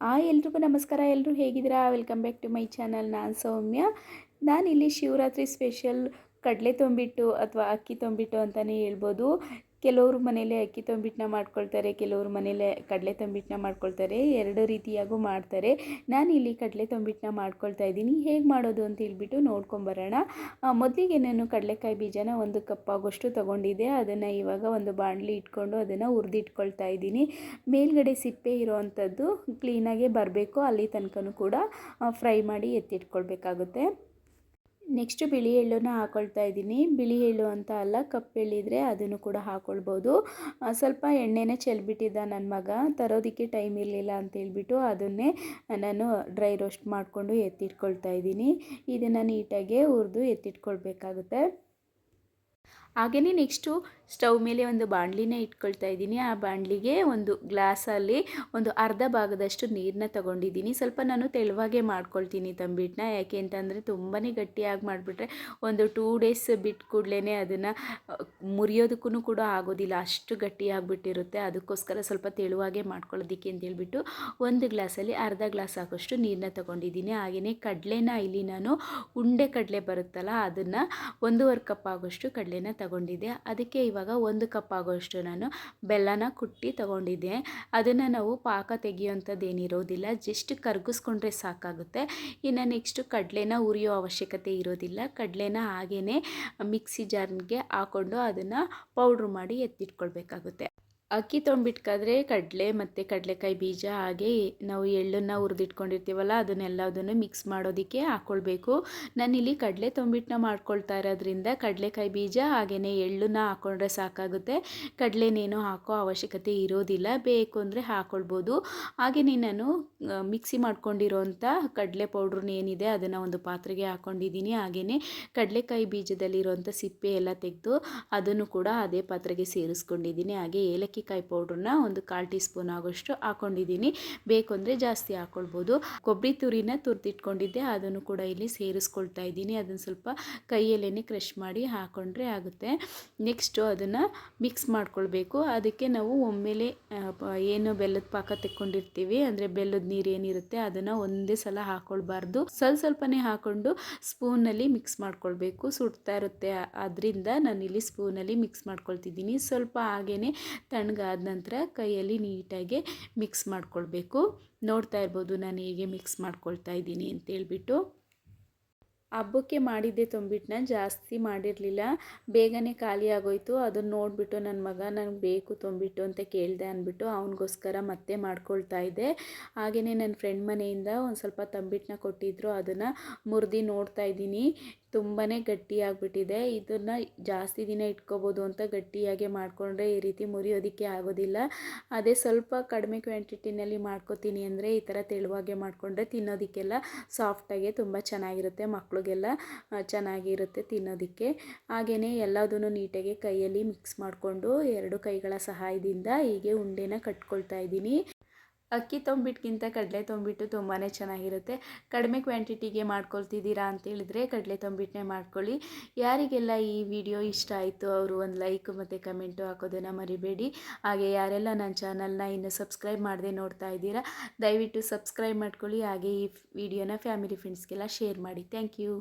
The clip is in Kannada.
ಆ ಎಲ್ರಿಗೂ ನಮಸ್ಕಾರ ಎಲ್ಲರೂ ಹೇಗಿದ್ದೀರಾ? Welcome back to my channel ನಾನು ಸೌಮ್ಯ. ನಾನಿಲ್ಲಿ ಶಿವರಾತ್ರಿ ಸ್ಪೆಷಲ್ ಕಡಲೆ ತೊಂಬಿಟ್ಟು ಅಥವಾ ಅಕ್ಕಿ ತೊಂಬಿಟ್ಟು ಅಂತಲೇ ಹೇಳ್ಬೋದು. ಕೆಲವರು ಮನೇಲೆ ಅಕ್ಕಿ ತಂಬಿಟ್ಟನ್ನ ಮಾಡ್ಕೊಳ್ತಾರೆ, ಕೆಲವರು ಮನೇಲೆ ಕಡಲೆ ತಂಬಿಟ್ಟನ್ನ ಮಾಡ್ಕೊಳ್ತಾರೆ, ಎರಡು ರೀತಿಯಾಗೂ ಮಾಡ್ತಾರೆ. ನಾನು ಇಲ್ಲಿ ಕಡಲೆ ತಂಬಿಟ್ಟನ್ನ ಮಾಡ್ಕೊಳ್ತಾ ಇದ್ದೀನಿ. ಹೇಗೆ ಮಾಡೋದು ಅಂತ ಹೇಳ್ಬಿಟ್ಟು ನೋಡ್ಕೊಂಬರೋಣ. ಮೊದಲಿಗೆ ನಾನು ಕಡಲೆಕಾಯಿ ಬೀಜನ ಒಂದು ಕಪ್ ಆಗೋಷ್ಟು ತೊಗೊಂಡಿದ್ದೆ. ಅದನ್ನು ಇವಾಗ ಒಂದು ಬಾಣಲಿ ಇಟ್ಕೊಂಡು ಅದನ್ನು ಹುರಿದಿಟ್ಕೊಳ್ತಾ ಇದ್ದೀನಿ. ಮೇಲ್ಗಡೆ ಸಿಪ್ಪೆ ಇರೋವಂಥದ್ದು ಕ್ಲೀನಾಗೆ ಬರಬೇಕು. ಅಲ್ಲಿ ತನಕನೂ ಕೂಡ ಫ್ರೈ ಮಾಡಿ ಎತ್ತಿಟ್ಕೊಳ್ಬೇಕಾಗುತ್ತೆ. ನೆಕ್ಸ್ಟ್ ಬಿಳಿ ಎಳ್ಳನ್ನು ಹಾಕೊಳ್ತಾ ಇದ್ದೀನಿ. ಬಿಳಿ ಎಳ್ಳು ಅಂತ ಅಲ್ಲ ಕಪ್ಪು ಎಳ್ಳಿದ್ರೆ ಅದನ್ನು ಕೂಡ ಹಾಕ್ಕೊಳ್ಬೋದು ಸ್ವಲ್ಪ ಎಣ್ಣೆನೇ ಚೆಲ್ಬಿಟ್ಟಿದ್ದ ನನ್ನ ಮಗ. ತರೋದಕ್ಕೆ ಟೈಮ್ ಇರಲಿಲ್ಲ ಅಂತ ಹೇಳ್ಬಿಟ್ಟು ಅದನ್ನೇ ನಾನು ಡ್ರೈ ರೋಸ್ಟ್ ಮಾಡಿಕೊಂಡು ಎತ್ತಿಟ್ಕೊಳ್ತಾ ಇದ್ದೀನಿ. ಇದನ್ನು ನೀಟಾಗೆ ಹುರಿದು ಎತ್ತಿಟ್ಕೊಳ್ಬೇಕಾಗುತ್ತೆ. ಹಾಗೆಯೇ ನೆಕ್ಸ್ಟು ಸ್ಟವ್ ಮೇಲೆ ಒಂದು ಬಾಣಲಿನ ಇಟ್ಕೊಳ್ತಾ ಇದ್ದೀನಿ. ಆ ಬಾಣಲಿಗೆ ಒಂದು ಗ್ಲಾಸಲ್ಲಿ ಒಂದು ಅರ್ಧ ಭಾಗದಷ್ಟು ನೀರನ್ನ ತಗೊಂಡಿದ್ದೀನಿ. ಸ್ವಲ್ಪ ನಾನು ತೆಳುವಾಗೆ ಮಾಡ್ಕೊಳ್ತೀನಿ ತಂಬಿಟ್ಟನ್ನ ಯಾಕೆ ಅಂತಂದರೆ ತುಂಬಾ ಗಟ್ಟಿಯಾಗಿ ಮಾಡಿಬಿಟ್ರೆ ಒಂದು ಟೂ ಡೇಸ್ ಬಿಟ್ಟು ಕೂಡಲೇ ಅದನ್ನು ಮುರಿಯೋದಕ್ಕೂ ಕೂಡ ಆಗೋದಿಲ್ಲ. ಅಷ್ಟು ಗಟ್ಟಿಯಾಗಿಬಿಟ್ಟಿರುತ್ತೆ. ಅದಕ್ಕೋಸ್ಕರ ಸ್ವಲ್ಪ ತೆಳುವಾಗೆ ಮಾಡ್ಕೊಳ್ಳೋದಕ್ಕೆ ಅಂತೇಳ್ಬಿಟ್ಟು ಒಂದು ಗ್ಲಾಸಲ್ಲಿ ಅರ್ಧ ಗ್ಲಾಸ್ ಹಾಕೋಷ್ಟು ನೀರನ್ನ ತಗೊಂಡಿದ್ದೀನಿ. ಹಾಗೆಯೇ ಕಡಲೆನ ಇಲ್ಲಿ ನಾನು ಉಂಡೆ ಕಡಲೆ ಬರುತ್ತಲ್ಲ, ಅದನ್ನು ಒಂದೂವರೆ ಕಪ್ ಆಗೋಷ್ಟು ಕಡಲೆನ ತಗೊಂಡಿದ್ದೆ. ಅದಕ್ಕೆ ಇವಾಗ ಒಂದು ಕಪ್ ಆಗೋಷ್ಟು ನಾನು ಬೆಲ್ಲನ ಕುಟ್ಟಿ ತಗೊಂಡಿದ್ದೆ. ಅದನ್ನು ನಾವು ಪಾಕ ತೆಗೆಯುವಂಥದ್ದು ಏನಿರೋದಿಲ್ಲ ಜಸ್ಟ್ ಕರ್ಗಿಸ್ಕೊಂಡ್ರೆ ಸಾಕಾಗುತ್ತೆ. ಇನ್ನು ನೆಕ್ಸ್ಟು ಕಡಲೆನ ಉರಿಯೋ ಅವಶ್ಯಕತೆ ಇರೋದಿಲ್ಲ. ಕಡಲೆನ ಹಾಗೇ ಮಿಕ್ಸಿ ಜಾರ್ಗೆ ಹಾಕ್ಕೊಂಡು ಅದನ್ನು ಪೌಡ್ರ್ ಮಾಡಿ ಎತ್ತಿಟ್ಕೊಳ್ಬೇಕಾಗುತ್ತೆ. ಅಕ್ಕಿ ತೊಂಬಿಟ್ಕಾದ್ರೆ ಕಡಲೆ ಮತ್ತು ಕಡಲೆಕಾಯಿ ಬೀಜ ಹಾಗೆ ನಾವು ಎಳ್ಳನ್ನು ಹುರಿದಿಟ್ಕೊಂಡಿರ್ತೀವಲ್ಲ ಅದನ್ನೆಲ್ಲದನ್ನು ಮಿಕ್ಸ್ ಮಾಡೋದಕ್ಕೆ ಹಾಕ್ಕೊಳ್ಬೇಕು ನಾನಿಲ್ಲಿ ಕಡಲೆ ತೊಂಬಿಟ್ಟನ್ನ ಮಾಡ್ಕೊಳ್ತಾ ಇರೋದ್ರಿಂದ ಕಡಲೆಕಾಯಿ ಬೀಜ ಹಾಗೆಯೇ ಎಳ್ಳನ್ನ ಹಾಕ್ಕೊಂಡ್ರೆ ಸಾಕಾಗುತ್ತೆ. ಕಡಲೆನೇನು ಹಾಕೋ ಅವಶ್ಯಕತೆ ಇರೋದಿಲ್ಲ, ಬೇಕು ಅಂದರೆ ಹಾಕ್ಕೊಳ್ಬೋದು ಹಾಗೆಯೇ ನಾನು ಮಿಕ್ಸಿ ಮಾಡ್ಕೊಂಡಿರೋಂಥ ಕಡಲೆ ಪೌಡ್ರನ್ನ ಏನಿದೆ ಅದನ್ನು ಒಂದು ಪಾತ್ರೆಗೆ ಹಾಕ್ಕೊಂಡಿದ್ದೀನಿ ಹಾಗೆಯೇ ಕಡಲೆಕಾಯಿ ಬೀಜದಲ್ಲಿರುವಂಥ ಸಿಪ್ಪೆ ಎಲ್ಲ ತೆಗೆದು ಅದನ್ನು ಕೂಡ ಅದೇ ಪಾತ್ರೆಗೆ ಸೇರಿಸ್ಕೊಂಡಿದ್ದೀನಿ. ಹಾಗೆ ಏಲಕ್ಕಿ ಏಲಕ್ಕಿಕಾಯಿ ಪೌಡ್ರನ್ನ ಒಂದು ಕಾಲು ಟೀ ಸ್ಪೂನ್ ಆಗೋಷ್ಟು ಹಾಕೊಂಡಿದ್ದೀನಿ. ಬೇಕು ಅಂದರೆ ಜಾಸ್ತಿ ಹಾಕ್ಕೊಳ್ಬೋದು ಕೊಬ್ಬರಿ ತುರಿನ ತುರಿದಿಟ್ಕೊಂಡಿದ್ದೆ, ಅದನ್ನು ಕೂಡ ಇಲ್ಲಿ ಸೇರಿಸ್ಕೊಳ್ತಾ ಇದ್ದೀನಿ. ಅದನ್ನು ಸ್ವಲ್ಪ ಕೈಯಲ್ಲೇ ಕ್ರಷ್ ಮಾಡಿ ಹಾಕೊಂಡ್ರೆ ಆಗುತ್ತೆ. ನೆಕ್ಸ್ಟು ಅದನ್ನು ಮಿಕ್ಸ್ ಮಾಡ್ಕೊಳ್ಬೇಕು. ಅದಕ್ಕೆ ನಾವು ಒಮ್ಮೆಲೆ ಏನು ಬೆಲ್ಲದ ಪಾಕ ತೆಕ್ಕೊಂಡಿರ್ತೀವಿ, ಅಂದರೆ ಬೆಲ್ಲದ ನೀರು ಏನಿರುತ್ತೆ ಅದನ್ನು ಒಂದೇ ಸಲ ಹಾಕೊಳ್ಬಾರ್ದು. ಸ್ವಲ್ಪ ಸ್ವಲ್ಪನೇ ಹಾಕೊಂಡು ಸ್ಪೂನಲ್ಲಿ ಮಿಕ್ಸ್ ಮಾಡ್ಕೊಳ್ಬೇಕು. ಸುಡ್ತಾ ಇರುತ್ತೆ. ಅದರಿಂದ ನಾನು ಇಲ್ಲಿ ಸ್ಪೂನಲ್ಲಿ ಮಿಕ್ಸ್ ಮಾಡ್ಕೊಳ್ತಿದ್ದೀನಿ. ಸ್ವಲ್ಪ ಹಾಗೇ ತಣ್ಣ ತಣ್ಣಗಾದ ನಂತರ ಕೈಯಲ್ಲಿ ನೀಟಾಗಿ ಮಿಕ್ಸ್ ಮಾಡ್ಕೊಳ್ಬೇಕು. ನೋಡ್ತಾ ಇರ್ಬೋದು ನಾನು ಹೇಗೆ ಮಿಕ್ಸ್ ಮಾಡ್ಕೊಳ್ತಾ ಇದ್ದೀನಿ ಅಂತೇಳ್ಬಿಟ್ಟು. ಹಬ್ಬಕ್ಕೆ ಮಾಡಿದ್ದೆ ತುಂಬಿಟ್ಟನ್ನ ಜಾಸ್ತಿ ಮಾಡಿರಲಿಲ್ಲ. ಬೇಗನೆ ಖಾಲಿ ಆಗೋಯ್ತು. ಅದನ್ನು ನೋಡಿಬಿಟ್ಟು ನನ್ನ ಮಗ ನನಗೆ ಬೇಕು ತುಂಬಿಟ್ಟು ಅಂತ ಕೇಳಿದೆ ಅಂದ್ಬಿಟ್ಟು ಅವನಿಗೋಸ್ಕರ ಮತ್ತೆ ಮಾಡ್ಕೊಳ್ತಾ ಇದ್ದೆ. ಹಾಗೆಯೇ ನನ್ನ ಫ್ರೆಂಡ್ ಮನೆಯಿಂದ ಒಂದು ಸ್ವಲ್ಪ ತಂಬಿಟ್ಟನ್ನ ಕೊಟ್ಟಿದ್ದರು ಅದನ್ನು ಮುರಿದು ನೋಡ್ತಾ ಇದ್ದೀನಿ. ತುಂಬಾ ಗಟ್ಟಿಯಾಗಿಬಿಟ್ಟಿದೆ ಇದನ್ನು ಜಾಸ್ತಿ ದಿನ ಇಟ್ಕೋಬೋದು ಅಂತ ಗಟ್ಟಿಯಾಗಿ ಮಾಡಿಕೊಂಡ್ರೆ ಈ ರೀತಿ ಮುರಿಯೋದಕ್ಕೆ ಆಗೋದಿಲ್ಲ. ಅದೇ ಸ್ವಲ್ಪ ಕಡಿಮೆ ಕ್ವಾಂಟಿಟಿನಲ್ಲಿ ಮಾಡ್ಕೋತೀನಿ ಅಂದರೆ ಈ ಥರ ತೆಳುವಾಗೆ ಮಾಡಿಕೊಂಡ್ರೆ ತಿನ್ನೋದಕ್ಕೆಲ್ಲ ಸಾಫ್ಟಾಗೆ ತುಂಬ ಚೆನ್ನಾಗಿರುತ್ತೆ ಮಕ್ಕಳಿಗೆಲ್ಲ ಚೆನ್ನಾಗಿರುತ್ತೆ ತಿನ್ನೋದಕ್ಕೆ. ಹಾಗೆಯೇ ಎಲ್ಲದನ್ನು ನೀಟಾಗಿ ಕೈಯಲ್ಲಿ ಮಿಕ್ಸ್ ಮಾಡಿಕೊಂಡು ಎರಡು ಕೈಗಳ ಸಹಾಯದಿಂದ ಹೀಗೆ ಉಂಡೆನ ಕಟ್ಕೊಳ್ತಾ ಇದ್ದೀನಿ. ಅಕ್ಕಿ ತೊಂಬಿಟ್ಗಿಂತ ಕಡಲೆ ತೊಂಬಿಟ್ಟು ತುಂಬಾ ಚೆನ್ನಾಗಿರುತ್ತೆ. ಕಡಿಮೆ ಕ್ವಾಂಟಿಟಿಗೆ ಮಾಡ್ಕೊಳ್ತಿದ್ದೀರಾ ಅಂತೇಳಿದರೆ ಕಡಲೆ ತೊಂಬಿಟ್ಟನ್ನೇ ಮಾಡ್ಕೊಳ್ಳಿ. ಯಾರಿಗೆಲ್ಲ ಈ ವಿಡಿಯೋ ಇಷ್ಟ ಆಯಿತು ಅವರು ಒಂದು ಲೈಕ್ ಮತ್ತು ಕಮೆಂಟು ಹಾಕೋದನ್ನು ಮರಿಬೇಡಿ. ಹಾಗೆ ಯಾರೆಲ್ಲ ನನ್ನ ಚಾನಲ್ನ ಇನ್ನು ಸಬ್ಸ್ಕ್ರೈಬ್ ಮಾಡದೆ ನೋಡ್ತಾ ಇದ್ದೀರಾ, ದಯವಿಟ್ಟು ಸಬ್ಸ್ಕ್ರೈಬ್ ಮಾಡ್ಕೊಳ್ಳಿ. ಹಾಗೆ ಈ ವಿಡಿಯೋನ ಫ್ಯಾಮಿಲಿ ಫ್ರೆಂಡ್ಸ್ಗೆಲ್ಲ ಶೇರ್ ಮಾಡಿ. Thank you.